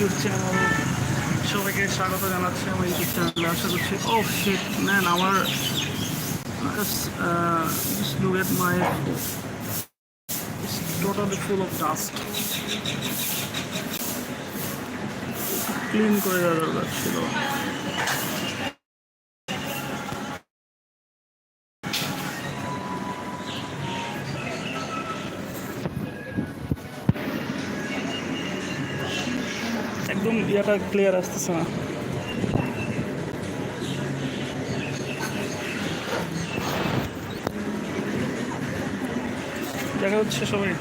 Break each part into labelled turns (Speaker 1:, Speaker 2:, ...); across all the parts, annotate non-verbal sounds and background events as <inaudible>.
Speaker 1: YouTube channel সবাইকে স্বাগত জানাচ্ছি আমার ইউটিউব চ্যানেলে আশা করছি, ও শিট ম্যান আমার just look at my it's totally full of dust clean করে দেওয়া দরকার ছিল। ইয়েটা ক্লিয়ার আসতেছে না দেখা হচ্ছে সবাই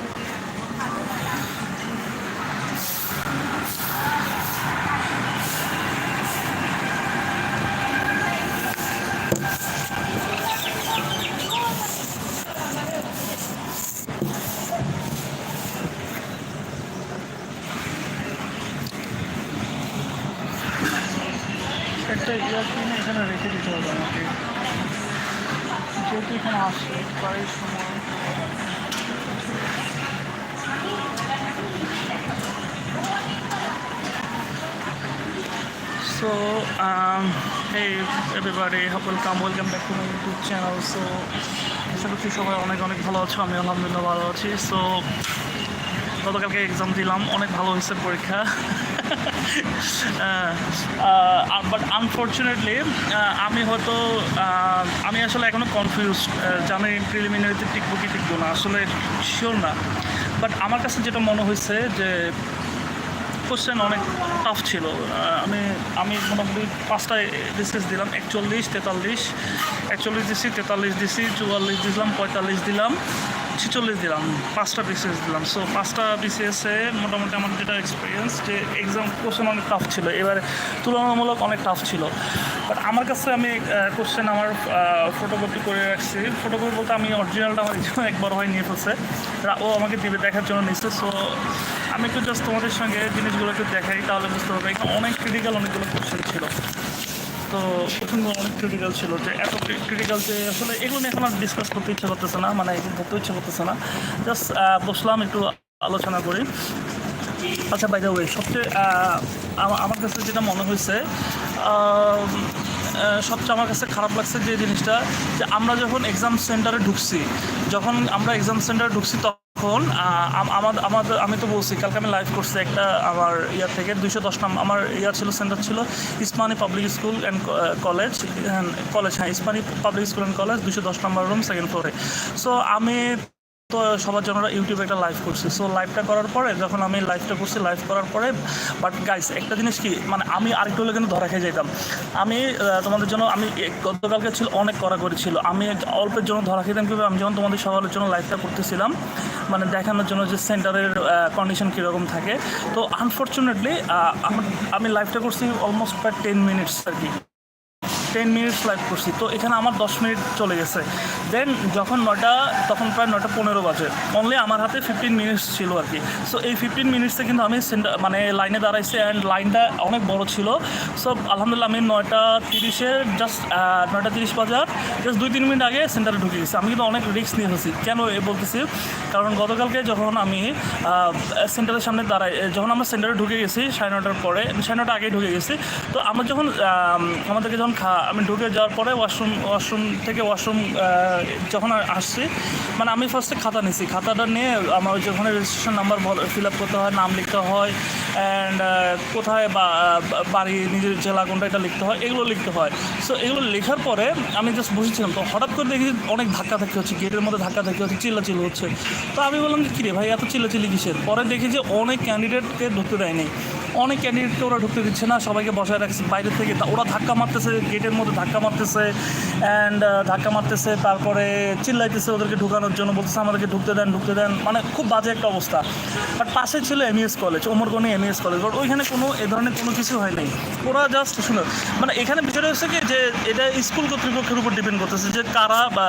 Speaker 1: একটা ইয়ার কিনে এখানে রেখে দিতে হবে আমাকে যেহেতু এখানে আসে প্রায় সময় So, um, hey everybody, welcome, welcome back to my YouTube channel. So, আশা করছি সবাই অনেক অনেক ভালো আছো আমি আলহামদুলিল্লাহ ভালো আছি। সো গতকালকে এক্সাম দিলাম অনেক ভালো হয়েছে পরীক্ষা। <laughs> বাট আনফর্চুনেটলি আমি হয়তো আমি আসলে এখনও কনফিউজ জানি প্রিলিমিনারিতে টিকবো কি টিকবো না আসলে শিওর না। বাট আমার কাছে যেটা মনে হয়েছে যে কোশ্চেন অনেক টাফ ছিল। আমি আমি মোটামুটি পাঁচটা বিসিএস দিলাম, একচল্লিশ, তেতাল্লিশ, একচল্লিশ দিছি, তেতাল্লিশ দিছি, চুয়াল্লিশ দিলাম, পঁয়তাল্লিশ দিলাম, ছেচল্লিশ দিলাম, পাঁচটা বিসিএস দিলাম। সো পাঁচটা বিসিএসে মোটামুটি আমার যেটা এক্সপিরিয়েন্স যে এক্সাম কোশ্চেন অনেক টাফ ছিল। এবারে তুলনামূলক অনেক টাফ ছিল। বাট আমার কাছে আমি কোশ্চেন আমার ফটোকপি করে রাখছি। ফটোকপি বলতে আমি অরিজিনালটা আমার <laughs> একবার হয় নিয়ে ফেলছে ও আমাকে দিবে, দেখার জন্য নিচ্ছে সো আমি একটু জাস্ট তোমাদের সঙ্গে জিনিসগুলো একটু দেখাই, তাহলে বুঝতে পারবে। এখানে অনেক ক্রিটিক্যাল অনেকগুলো কোশ্চেন ছিল। তো প্রথমে অনেক ক্রিটিক্যাল ছিল যে, এত ক্রিটিক্যাল যে আসলে এগুলো নিয়ে এখন আর ডিসকাস করতে ইচ্ছা করতেছে না মানে এগুলো ধরতে ইচ্ছা করতেছে না। জাস্ট বসলাম, একটু আলোচনা করি। আচ্ছা বাই দ্য ওয়ে সবচেয়ে আমার কাছে যেটা মনে হয়েছে সবচেয়ে আমার কাছে খারাপ লাগছে যে জিনিসটা, যে আমরা যখন এক্সাম সেন্টারে ঢুকছি, যখন আমরা এক্সাম সেন্টারে ঢুকছি তখন আমাদের আমাদের আমি তো বলছি, কালকে আমি লাইভ করছি একটা আমার ইয়ার থেকে, দুইশো দশ নাম, আমার ইয়ার ছিল সেন্টার ছিল Usmani public school and college college হ্যাঁ Usmani public school and college দুইশো দশ নাম্বার রুম সেকেন্ড ফ্লোরে সো আমি তো সবার জন্য ইউটিউবে একটা লাইভ করছি। সো লাইভটা করার পরে যখন আমি লাইভটা করছি লাইভ করার পরে বাট গাইস একটা জিনিস কি মানে আমি আরেকটু হলে কিন্তু ধরা খেয়ে যেতাম আমি তোমাদের জন্য আমি গতকালকে ছিল, অনেক করা করেছিল আমি অল্পের জন্য ধরা খেতাম কীভাবে? আমি যখন তোমাদের সবার জন্য লাইভটা করতেছিলাম মানে দেখানোর জন্য যে সেন্টারের কন্ডিশন কীরকম থাকে। তো আনফর্চুনেটলি আমি লাইভটা করছি অলমোস্ট প্রায় টেন মিনিটস আর কি। টেন মিনিটস লাইভ করছি। তো এখানে আমার দশ মিনিট চলে গেছে। দেন যখন নয়টা, তখন প্রায় নয়টা পনেরো বাজে। অনলি আমার হাতে ফিফটিন মিনিটস ছিল আর কি। সো এই ফিফটিন মিনিটসে কিন্তু আমি সেন্টার মানে লাইনে দাঁড়াইছি অ্যান্ড লাইনটা অনেক বড় ছিল। সো আলহামদুলিল্লাহ আমি নয়টা তিরিশে জাস্ট নয়টা তিরিশ বাজার জাস্ট দুই তিন মিনিট আগে সেন্টারে ঢুকে গেছি। আমি কিন্তু অনেক রিস্ক নিয়ে ফেলছি কেন এ বলতেছি? কারণ গতকালকে যখন আমি সেন্টারের সামনে দাঁড়াই যখন আমরা সেন্টারে ঢুকে গেছি, সাড়ে নটার পরে, সাড়ে নটা আগেই ঢুকে গেছি। তো আমরা যখন আমাদেরকে যখন খা আমি ঢুকে যাওয়ার পরে ওয়াশরুম ওয়াশরুম থেকে ওয়াশরুম যখন আসছি মানে আমি ফার্স্টে খাতা নিছি। খাতাটা নিয়ে আমার ওই যে ওখানে রেজিস্ট্রেশন নাম্বার ফিল আপ করতে হয়, নাম লিখতে হয় অ্যান্ড কোথায় বা- বাড়ি, নিজের জেলা কোনটা এটা লিখতে হয়, এগুলো লিখতে হয়। সো এগুলো লেখার পরে আমি জাস্ট বসেছিলাম। তো হঠাৎ করে দেখি অনেক ধাক্কা ধাক্কি হচ্ছে, গেটের মধ্যে ধাক্কা ধাক্কি হচ্ছে, চিল্লাচিল্লি হচ্ছে। তো আমি বললাম যে, কিরে ভাই, এত চিল্লাচিল্লি কিসের? পরে দেখি যে অনেক ক্যান্ডিডেটকে ঢুকতে দেয়নি। অনেক ক্যান্ডিডেটকে ওরা ঢুকতে দিচ্ছে না, সবাইকে বসায় রাখছে বাইরে থেকে। ওরা ধাক্কা মারতেছে গেটের মধ্যে ধাক্কা মারতেছে অ্যান্ড ধাক্কা মারতেছে, তারপরে চিল্লাইতেছে ওদেরকে ঢুকানোর জন্য, বলতেছে, আমাদেরকে ঢুকতে দেন ঢুকতে দেন। মানে খুব বাজে একটা অবস্থা। বাট পাশে ছিল MES college Omar Gani MES college but ওইখানে কোনো, এ ধরনের কোনো কিছু হয় নাই। ওরা জাস্ট শুনো মানে এখানে বিষয়টা হচ্ছে কি, যে এটা স্কুল কর্তৃপক্ষের উপর ডিপেন্ড করতেছে যে কারা বা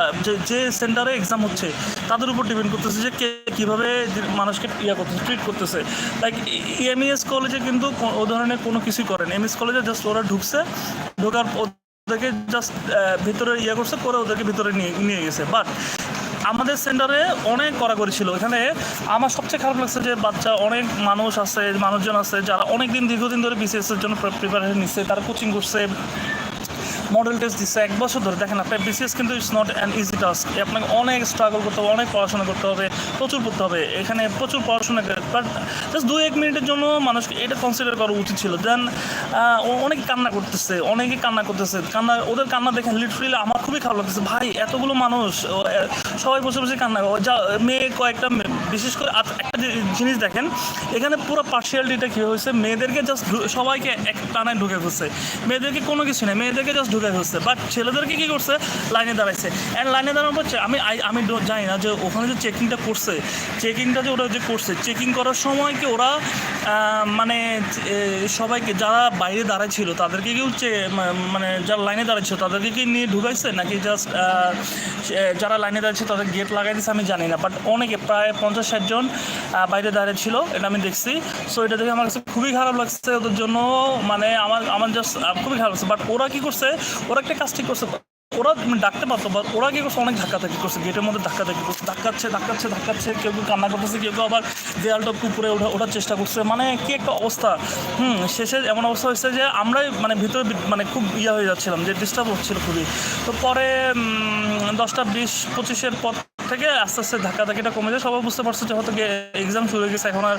Speaker 1: যে সেন্টারে এক্সাম হচ্ছে। তাদের উপর ডিপেন্ড করতেছে যে কে কীভাবে মানুষকে ইয়া করতেছে ট্রিট করতেছে। লাইক এমইএস কলেজে কিন্তু ও ধরনের কোনো কিছুই করেন এমএস কলেজে জাস্ট ওরা ঢুকছে, ঢোকার ওদেরকে জাস্ট ভিতরে ইয়ে করছে করে ওদেরকে ভিতরে নিয়ে নিয়ে গেছে। বাট আমাদের সেন্টারে অনেক কড়াকড়ি ছিল। এখানে আমার সবচেয়ে খারাপ লাগছে যে বাচ্চা অনেক মানুষ আছে, মানুষজন আছে, যারা অনেক দিন দীর্ঘদিন ধরে বিসিএস এর জন্য প্রিপারেশন নিচ্ছে, তারা কোচিং করছে মডেল টেস্ট দিচ্ছে এক বছর ধরে। দেখেন আপনার বিসিএস কিন্তু it's not an easy task আপনাকে অনেক স্ট্রাগল করতে হবে, অনেক পড়াশোনা করতে হবে, প্রচুর পড়তে হবে। এখানে প্রচুর পড়াশোনা বাট জাস্ট দু এক মিনিটের জন্য মানুষকে এটা কনসিডার করা উচিত ছিল। দেন অনেকে কান্না করতেছে, অনেকে কান্না করতেছে। কান্না, ওদের কান্না দেখেন লিটারেলি আমার খুবই খারাপ লাগতেছে। ভাই, এতগুলো মানুষ সবাই বসে বসে কান্না। যা, মেয়ে কয়েকটা বিশেষ করে একটা জিনিস দেখেন, এখানে পুরো পার্সিয়ালিটিটা কী হয়েছে? মেয়েদেরকে জাস্ট সবাইকে এক টানায় ঢুকে ফেলছে। মেয়েদেরকে কোনো কিছু নেই। মেয়েদেরকে জাস্ট ঢুকে ফেলছে বাট ছেলেদেরকে কী করছে? লাইনে দাঁড়াইছে। অ্যান্ড লাইনে দাঁড়ানোর পর আমি আমি জানি না যে ওখানে যে চেকিংটা করছে চেকিংটা যে ওরা যে করছে চেকিং করার সময় কি ওরা মানে সবাইকে যারা বাইরে দাঁড়ায় ছিল তাদেরকে কেউ মানে যারা লাইনে দাঁড়াচ্ছিল তাদেরকে কি নিয়ে ঢুকাইছে? নাকি জাস্ট যারা লাইনে দাঁড়িয়েছে তাদের গেট লাগাই দিয়েছে আমি জানি না। বাট অনেকে, প্রায় পঞ্চাশ ষাট জন বাইরে দাঁড়িয়ে ছিল এটা আমি দেখছি। সো এটা দেখে আমার কাছে খুবই খারাপ লাগছে। ওদের জন্য মানে আমার আমার জাস্ট খুবই খারাপ লাগছে। বাট ওরা কী করছে? ওরা একটা কাজ ঠিক করছে, ওরা মানে ডাকতে পারতো বা ওরা কি করছে, অনেক থাকি করছে, গেটের মধ্যে ধাক্কা থাকি করছে, ধাক্কাচ্ছে ধাক্কাচ্ছে ধাক্কাচ্ছে, কেউ কেউ কান্না করতেছে, কেউ কেউ আবার দেয়ালটা উপরে ওঠা, ওঠার চেষ্টা করছে মানে কি একটা অবস্থা। হুম, শেষে এমন অবস্থা হয়েছে যে আমরাই মানে ভিতরে মানে খুব ইয়ে হয়ে যাচ্ছিলাম, যে ডিস্টার্ব হচ্ছিল খুবই। তো পরে দশটা বিশ পঁচিশের পর থেকে আস্তে আস্তে ধাক্কা ধাক্কিটা কমে যায়, সবাই বুঝতে পারছে যে হয়তো এক্সাম শুরু হয়ে গেছে, এখন আর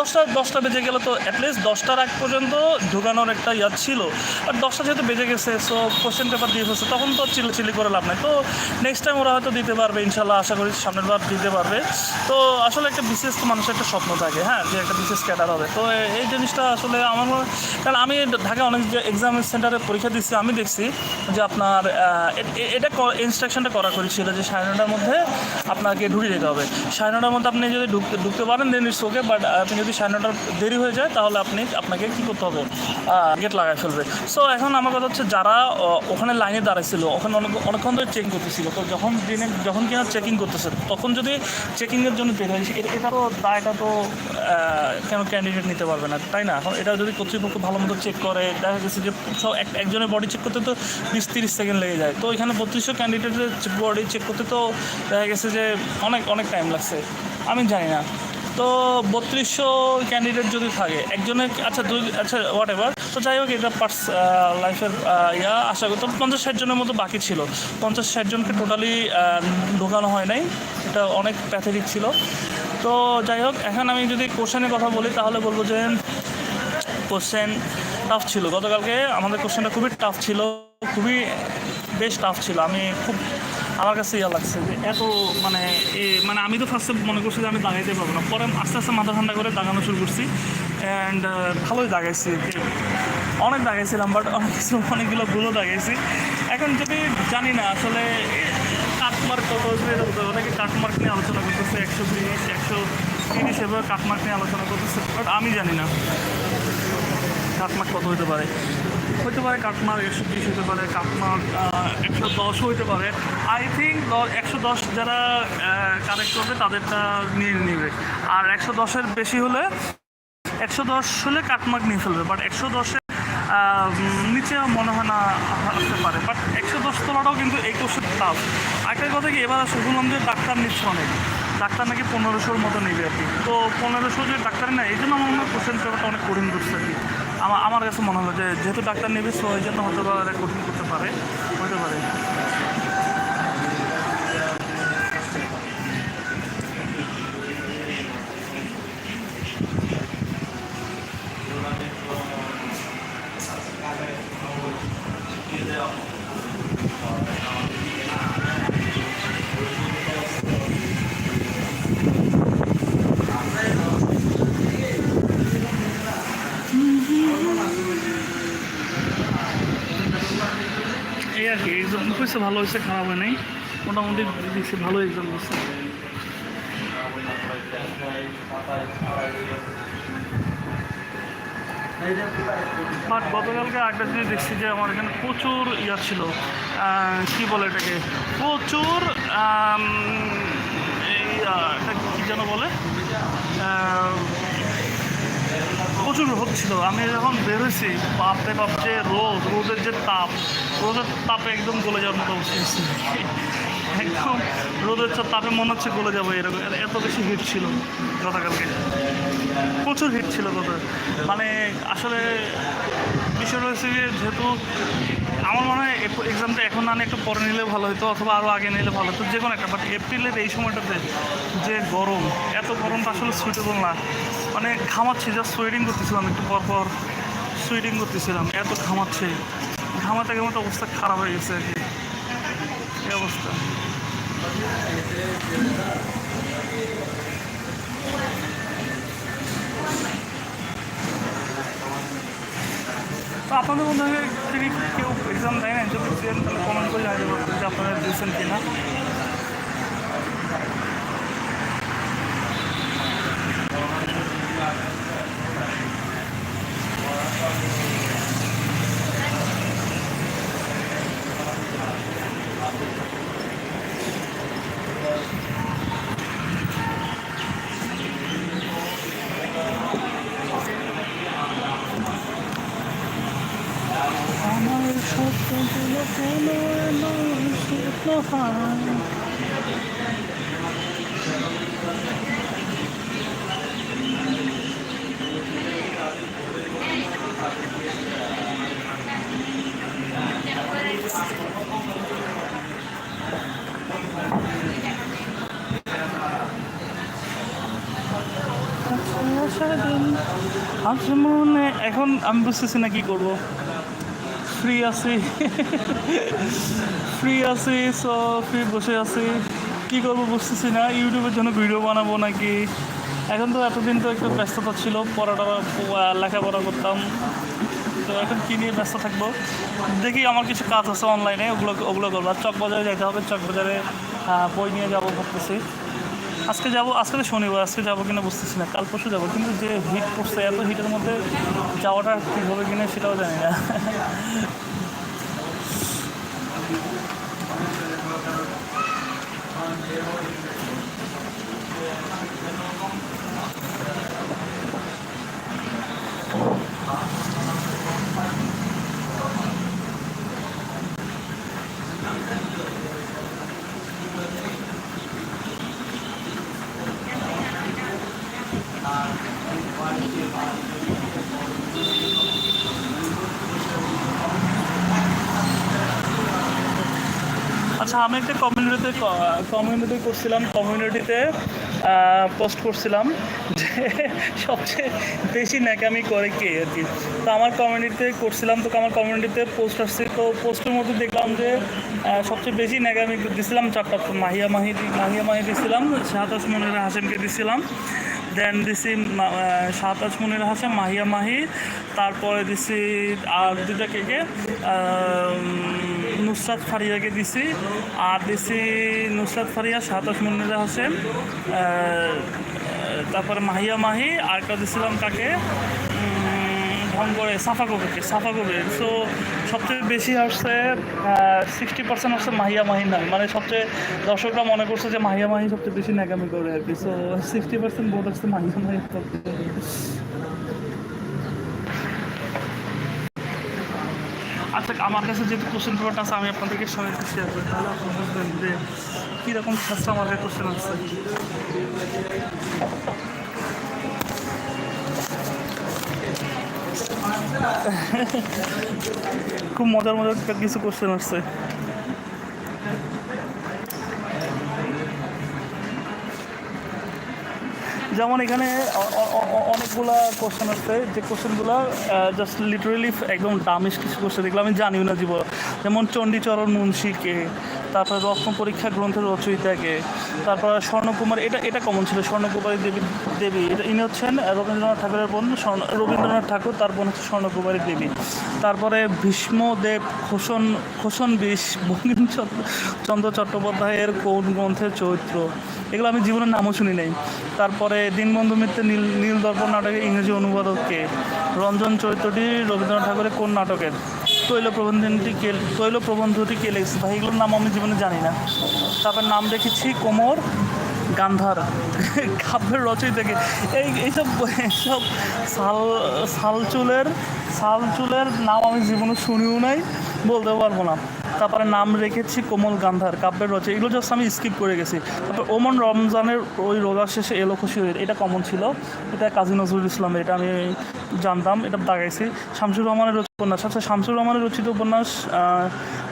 Speaker 1: দশটা দশটা বেজে গেলে তো অ্যাটলিস্ট দশটার আগ পর্যন্ত ঢুকানোর একটা ইয়া ছিল। আর দশটা যেহেতু বেজে গেছে সো কোশ্চেন পেপার দিয়ে ফেলছে, তখন তো চিলি চিলি করে লাভ নাই। তো নেক্সট টাইম ওরা হয়তো দিতে পারবে, ইনশাল্লাহ আশা করি সামনের বার দিতে পারবে। তো আসলে একটা বিশেষ তো মানুষের একটা স্বপ্ন থাকে হ্যাঁ যে একটা বিশেষ ক্যাডার হবে। তো এই জিনিসটা আসলে আমার কারণ আমি ঢাকা অনেক যে এক্সাম সেন্টারে পরীক্ষা দিচ্ছি, আমি দেখছি যে আপনার এটা ইনস্ট্রাকশনটা করা করেছিল যে সাড়ে নটার মধ্যে আপনাকে ঢুকে যেতে হবে। সাড়ে নটার মধ্যে আপনি যদি ঢুকতে ঢুকতে পারেন দেন ইটস ওকে বাট আপনি যদি সাড়ে নটার দেরি হয়ে যায়, তাহলে আপনি আপনাকে কী করতে হবে? গেট লাগাই ফেলবে। সো এখন আমার কথা হচ্ছে যারা ওখানে লাইনে দাঁড়াইছিল, ওখানে অনেক, অনেকক্ষণ ধরে চেক করতেছিল, তো যখন দিনে, যখন কিনা চেকিং করতেছে, তখন যদি চেকিংয়ের জন্য বের হয় এটা এটা তো দায়টা তো কেন ক্যান্ডিডেট নিতে পারবে না, তাই না? এখন এটা যদি কর্তৃপক্ষ ভালো মতো চেক করে, দেখা গেছে যে সব এক- একজনের বডি চেক করতে তো বিশ তিরিশ সেকেন্ড লেগে যায়। তো এখানে বত্রিশশো ক্যান্ডিডেটের বডি চেক করতে তো দেখা গেছে যে অনেক অনেক টাইম লাগছে। আমি জানি না। তো বত্রিশশো ক্যান্ডিডেট যদি থাকে, একজনের আচ্ছা দুই আচ্ছা হোয়াট এভার তো যাই হোক, এটা পার্স লাইফের ইয়া, আশা করি। তো পঞ্চাশ ষাট জনের মতো বাকি ছিল। পঞ্চাশ ষাট জনকে টোটালি ঢোকানো হয় নাই। এটা অনেক প্যাথেটিক ছিল। তো যাই হোক, এখন আমি যদি কোশ্চেনের কথা বলি, তাহলে বলব যে কোশ্চেন টাফ ছিল। গতকালকে আমাদের কোশ্চেনটা খুবই টাফ ছিল। খুবই বেশ টাফ ছিল। আমি খুব আমার কাছে ইয়া লাগছে যে এত মানে মানে আমি তো ফার্স্টে মনে করছি যে আমি দাগাইতে পারব না। পরে আস্তে আস্তে মাথা ঠান্ডা করে দাগানো শুরু করছি। অ্যান্ড ভালোই দাগাইছি। অনেক দাগাইছিলাম বাট অনেক কিছু, অনেকগুলো ভুলও দাগাইছি। এখন যদি জানি না আসলে কাটমার্ক কত হবে। অনেকে কাটমার্ক নিয়ে আলোচনা করতেছে, একশো তিরিশ একশো তিরিশ এভাবে কাটমার্ক নিয়ে আলোচনা করতেছে বাট আমি জানি না কাটমার্ক কত হতে পারে। হতে পারে কাটমার্ক একশো বিশ হতে পারে কাটমার্ক একশো দশ হতে পারে। আই থিঙ্ক একশো দশ যারা কানেক্ট করবে, তাদেরটা নিয়ে নেবে। আর একশো দশের বেশি হলে, একশো দশ হলে কাটমার্ক নিয়ে ফেলবে বাট একশো দশে নিচে মনে হয় না আসতে পারে। বাট একশো দশ তোলাটাও কিন্তু এই কোশ্চেন টাফ একটা কথা কি, এবার শুনলাম যে ডাক্তার নিচ্ছে অনেক। ডাক্তার নাকি পনেরোশোর মতো নেবে আর কি। তো পনেরোশো যে ডাক্তার নেয়, এই জন্য আমার মনে হয় কোশ্চেন পেপারটা অনেক কঠিন করছে আর কি। আমার কাছে মনে হলো যে যেহেতু ডাক্তার নেবে সো এই জন্য হতে পারে কঠিন করতে পারে, হতে পারে। হয়েছে ভালো হয়েছে, খারাপ হয় নাই। মোটামুটি দিচ্ছে ভালো এক্সাম দিচ্ছে বাট গতকালকে একটা জিনিস দেখছি যে আমার এখানে প্রচুর ইয়া ছিল কি বলে এটাকে? প্রচুর এটা কী যেন বলে? প্রচুর রোদ ছিল। আমি যখন বেরোইছি বাপরে বাপ যে রোদ, রোদের যে তাপ রোদের তাপে একদম গলে যাওয়ার মতো অবস্থা। একদম রোদের তাপে মনে হচ্ছে গলে যাব এরকম। এত বেশি হিট ছিল গতকালকে। প্রচুর হিট ছিল গত। মানে আসলে বিষয়টা হচ্ছে যে যেহেতু আমার মনে হয় এক্সামটা এখন না একটু পরে নিলে ভালো হতো অথবা আরও আগে নিলে ভালো হতো, যে কোনো একটা। বাট এপ্রিলের এই সময়টাতে যে গরম, এত গরমটা আসলে সুইটেবল না। মানে ঘামাচ্ছি জাস্ট সোয়েটিং করতেছিলাম একটু পর পর সুইটিং করতেছিলাম, এত ঘামাচ্ছে। ঘামাতে ঘামাতে অবস্থা খারাপ হয়ে গেছে আর কি। এই অবস্থা। তো আপনাদের মধ্যে থেকে কেউ এক্সাম দেয় না, যদি তাহলে কমেন্ট করে জানিয়ে দেবো যে আপনারা দিয়েছেন কিনা আমার স্বপ্নগুলো কেন এমন স্বপ্ন হয়? আজ মনে, এখন আমি বুঝতেছি না কি করব। ফ্রি আছি। ফ্রি আছি সো ফ্রি বসে আছি। কি করব বুঝতেছি না, ইউটিউবের জন্য ভিডিও বানাবো নাকি? এখন তো এতদিন তো একটু ব্যস্ততা ছিল, পড়াটা লেখাপড়া করতাম। তো এখন কী নিয়ে ব্যস্ত থাকব? দেখি আমার কিছু কাজ আছে অনলাইনে ওগুলো ওগুলো করব। আর চকবাজারে যেতে হবে, চকবাজারে বই নিয়ে যাব ভাবতেছি। আজকে যাব, আজকে তো শনিবার, আজকে যাব কিনা বুঝতেছি না। কাল পরশু যাব, কিন্তু যে হিট পড়ছে, এত হিটের মধ্যে যাওয়াটা ঠিক হবে কিনা সেটাও জানি না। আচ্ছা আমি একটা কমিউনিটিতে কমিউনিটি করছিলাম কমিউনিটিতে পোস্ট করছিলাম যে সবচেয়ে বেশি ন্যাকামি করে কে আর কি। তো আমার কমিউনিটিতে করছিলাম তো আমার কমিউনিটিতে পোস্ট আসছে তো পোস্টের মধ্যে দেখলাম যে সবচেয়ে বেশি ন্যাকামি দিছিলাম চারটা মাহিয়া মাহি মাহিয়া মাহি দিছিলাম সাতাশ মনির হাসেমকে দিছিলাম দেন দিছি সাতাশ মনির হাসেম মাহিয়া মাহি তারপরে দিছি আর দুটা কে কে? আহ, নুসরাত ফারিয়াকে দিছি। আর দিছি নুসরাত ফারিয়া, সাতাশ মনিরা হোসেন তারপরে মাহিয়া মাহি, আর একটা দিছিলাম ঢং করে সাফা কবিরকে সাফা কবির সো সবচেয়ে বেশি আসছে সিক্সটি পার্সেন্ট আসছে মাহিয়া মাহি নাম মানে সবচেয়ে দর্শকরা মনে করছে যে মাহিয়া মাহি সবচেয়ে বেশি ন্যাকামি করে আর কি। সো সিক্সটি পার্সেন্ট বোধ আসছে মাহিয়া মাহি আচ্ছা আমার কাছে যেহেতু কোশ্চেন পেপারটা আছে, আমি আপনাদেরকে সবাইকে শেয়ার করি। তাহলে আপনি বুঝবেন যে কীরকম ছাত্র আমার কাছে কোশ্চেন আসছে খুব মজার মজার কিছু কোশ্চেন আসছে। যেমন এখানে অনেকগুলা কোশ্চেন আছে। যে কোশ্চেনগুলো জাস্ট লিটারেলি একদম দামিস কিছু কোশ্চেন দেখলাম। আমি জানিও না জীবন। যেমন চণ্ডীচরণ মুন্সিকে তারপরে রত্ন পরীক্ষা গ্রন্থের রচয়িতাকে তারপর স্বর্ণকুমার, এটা এটা কমন ছিল? স্বর্ণকুমারী দেবী দেবী, এটা ইনি হচ্ছেন রবীন্দ্রনাথ ঠাকুরের বোন রবীন্দ্রনাথ ঠাকুর, তার বোন হচ্ছে স্বর্ণকুমারী দেবী। তারপরে ভীষ্মদেব খোসন খোসন বিষ বঙ্কিমচন্দ্র চন্দ্র চট্টোপাধ্যায়ের কোন গ্রন্থের চরিত্র? এগুলো আমি জীবনের নামও শুনি নাই। তারপরে দীনবন্ধু মিত্রের নীল নীল দর্পণ নাটকের ইংরেজি অনুবাদককে রঞ্জন চরিত্রটি রবীন্দ্রনাথ ঠাকুরের কোন নাটকের? তৈল প্রবন্ধনটি কে তৈল প্রবন্ধটি কে ভাই, এগুলোর নাম আমি জীবনে জানি না। তারপর নাম রেখেছি কোমর গান্ধার। কাব্যের রচয় থেকে এই, এইসব এইসব সাল শালচুলের শালচুলের নাম আমি জীবনে শুনিও নাই বলতে পারব না। তারপরে নাম রেখেছি কোমল গান্ধার, কাব্যের রচনা এগুলো জাস্ট আমি স্কিপ করে গেছি। তারপর ওমন রমজানের ওই রোজার শেষে এলো খুশি হয়ে, এটা কমন ছিল। এটা কাজী নজরুল ইসলামের, এটা আমি জানতাম, এটা দাগাইছি। শামসুর রহমানের রচিত উপন্যাস। আচ্ছা শামসুর রহমানের রচিত উপন্যাস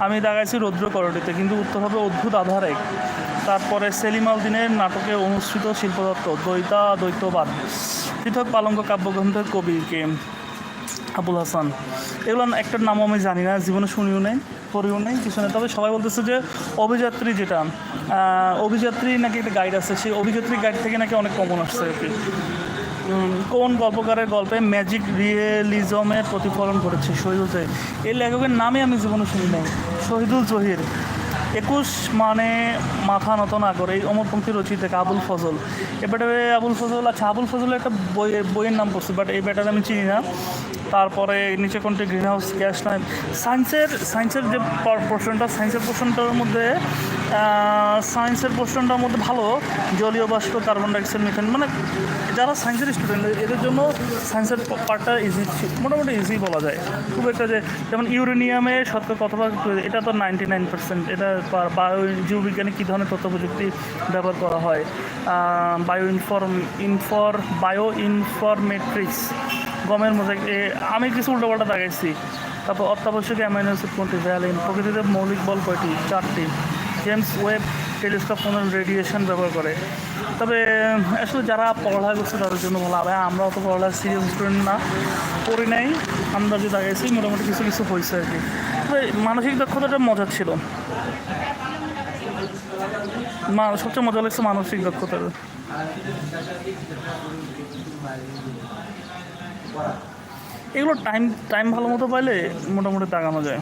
Speaker 1: আমি দাগাইছি রৌদ্র করটিতে কিন্তু উত্তর হবে অদ্ভুত আধারে তারপরে সেলিম আল দিনের নাটকে অনুষ্ঠিত শিল্পদত্ত, দ্বৈতা দ্বৈতবাদ পৃথক পালঙ্ক কাব্যগ্রন্থের কবিকে আবুল হাসান। এগুলো একটার নামও আমি জানি না, জীবনে শুনিও নেই, পড়িও নেই, কিছু নেই। তবে সবাই বলতেছে যে অভিযাত্রী যেটা অভিযাত্রী নাকি একটা গাইড আছে, সেই অভিযাত্রী গাইড থেকে নাকি অনেক কমন আসছে আর কি। কোন গল্পকারের গল্পে ম্যাজিক রিয়েলিজমের প্রতিফলন করেছে? শহীদুল জহির। এই লেখকের নামে আমি জীবনে শুনি নাই। শহীদুল জহির। একুশ মানে মাথা নত না করে, এই অমরপন্থী রচিত আবুল ফজল। এবারে আবুল ফজল আচ্ছা আবুল ফজলের একটা বই, বইয়ের নাম পড়ছে বাট এই ব্যাটার আমি চিনি না। তারপরে নিচে কোনটি গ্রিন হাউস গ্যাস নয় সায়েন্সের সায়েন্সের যে পোর্শনটা সায়েন্সের পোর্শনটার মধ্যে সায়েন্সের পোর্শনটার মধ্যে ভালো, জলীয় বাষ্প কার্বন ডাইঅক্সাইড মিথেন মানে যারা সায়েন্সের স্টুডেন্ট এদের জন্য সায়েন্সের পার্টটা ইজি মোটামুটি ইজি বলা যায়। খুব একটা যে, যেমন ইউরেনিয়ামে কত ভাগ এটা তো নাইনটি নাইন পার্সেন্ট এটা বায়ো, জীববিজ্ঞানে কী ধরনের তথ্য প্রযুক্তি ব্যবহার করা হয়? বায়ো ইনফর্ম ইনফর বায়ো ইনফরমেট্রিক্স গমের মধ্যে আমি কিছু উল্টোপাল্টা দেখাইছি। তারপর অত্যাবশ্যক অ্যামাইনো অ্যাসিড কোনটি? ভ্যালিন প্রকৃতিতে মৌলিক বল কয়টি? চারটি। জেমস ওয়েব টেলিস্কোপ কোনো রেডিয়েশন ব্যবহার করে? তবে, আসলে যারা পড়ালেখা করছে তাদের জন্য ভালো হবে আমরা অত পড়ালেখা সিরিয়াস স্টুডেন্ট না পড়ি নাই। আমরা যে দেখাইছি, মোটামুটি কিছু কিছু হয়েছে আর কি। তবে মানসিক দক্ষতাটা মজার ছিল। সবচেয়ে মজা লাগছে মানসিক দক্ষতার। এগুলো টাইম টাইম ভালো মতো পাইলে মোটামুটি দাগানো যায়।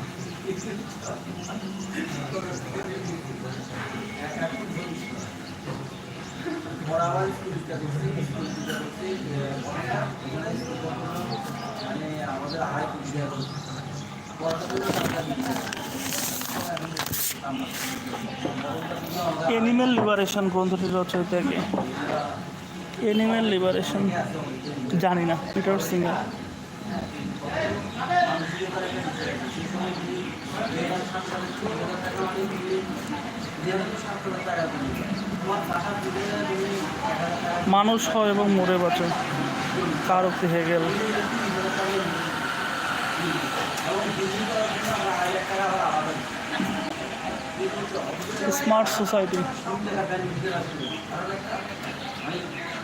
Speaker 1: এনিম্যাল লিবারেশন গ্রন্থটির রচয়িতা কে। এনিম্যাল লিবারেশন জানি না পিটার সিঙ্গার মানুষ হয় এবং মরে বাঁচে। কার উক্তি হেগেল? স্মার্ট সোসাইটি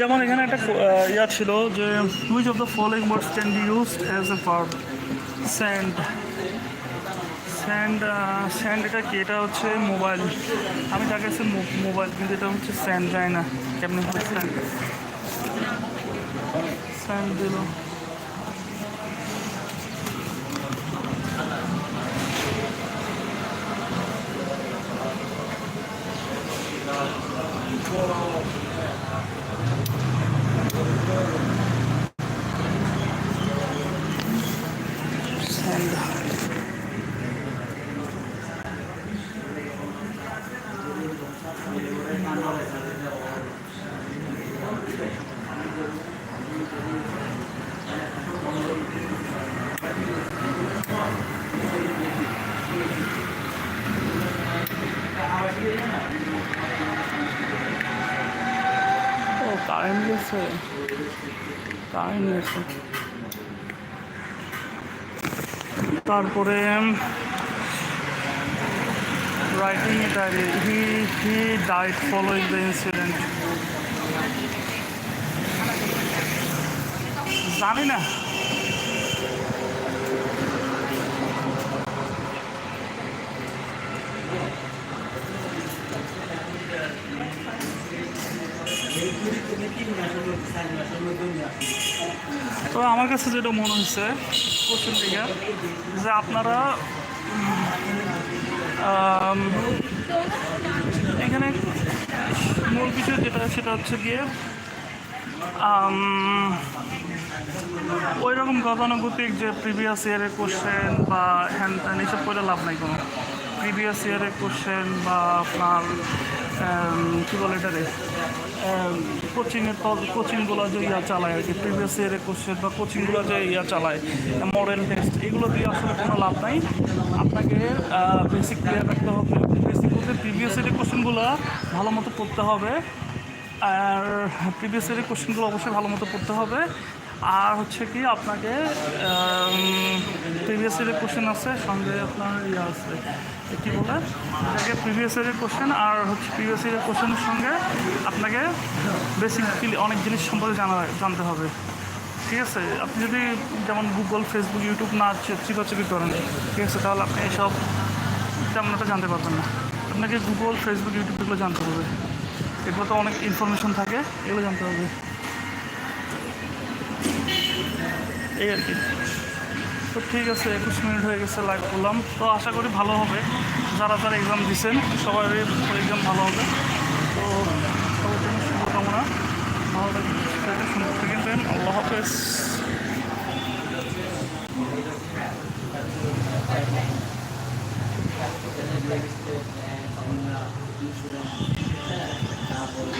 Speaker 1: যেমন এখানে একটা ইয়া ছিল যে which of the following words can be used as a verb sand sand sand এটা কি? এটা হচ্ছে মোবাইল আমি তার কাছে মোবাইল কিন্তু এটা হচ্ছে স্যান্ড যায় না। কেমনি স্যান্ড স্যান্ড দিল স্যান্ড ও কারেন্ট গেছে তারপরে রাইটিং এ ডায়েরি হি হি ডাইট ফলোইং দ্য ইনসিডেন্ট জানি না তো আমার কাছে যেটা মনে হচ্ছে কোশ্চেন থেকে যে আপনারা এখানে মূল বিষয় যেটা, সেটা হচ্ছে গিয়ে ওই রকম গতানুগতিক যে প্রিভিয়াস ইয়ারের কোশ্চেন বা হ্যান ত্যান এইসব করে লাভ নাই কোনো। প্রিভিয়াস ইয়ারের কোশ্চেন বা আপনার কী বলে এটারে? কোচিংয়ের কোচিংগুলো যে ইয়া চালায় আর কি প্রিভিয়াস ইয়ারের কোশ্চেন বা কোচিংগুলো যে ইয়া চালায় মডেল টেস্ট এগুলো দিয়ে আসলে কোনো লাভ নাই। আপনাকে বেসিক ক্লিয়ার রাখতে হবে। বেসিক বলতে প্রিভিয়াস ইয়ারের কোশ্চেনগুলো ভালো মতো পড়তে হবে। আর প্রিভিয়াস ইয়ারের কোশ্চেনগুলো অবশ্যই ভালো মতো পড়তে হবে। আর হচ্ছে কি আপনাকে প্রিভিয়াস ইয়ারের কোশ্চেন আছে, সঙ্গে আপনার ইয়ে আছে। কী বলে এটাকে প্রিভিয়াস ইয়ারের কোশ্চেন আর হচ্ছে প্রিভিয়াস ইয়ারের কোশ্চেনের সঙ্গে আপনাকে বেসিক অনেক জিনিস সম্পর্কে জানা জানতে হবে। ঠিক আছে? আপনি যদি যেমন গুগল ফেসবুক ইউটিউব না চিপাচিপি করেন, ঠিক আছে? তাহলে আপনি এসব তেমন একটা জানতে পারবেন না। আপনাকে গুগল ফেসবুক ইউটিউব এগুলো জানতে হবে। এগুলো তো অনেক ইনফরমেশন থাকে, এগুলো জানতে হবে। এই আর কি। তো ঠিক আছে, একুশ মিনিট হয়ে গেছে লাইভ করলাম। তো আশা করি ভালো হবে। যারা যারা এক্সাম দিচ্ছেন সবাই এক্সাম ভালো হবে। তো সবার জন্য শুভকামনা। ভালো থাকবেন, সুন্দর থাকবেন। আল্লাহ হাফেজ।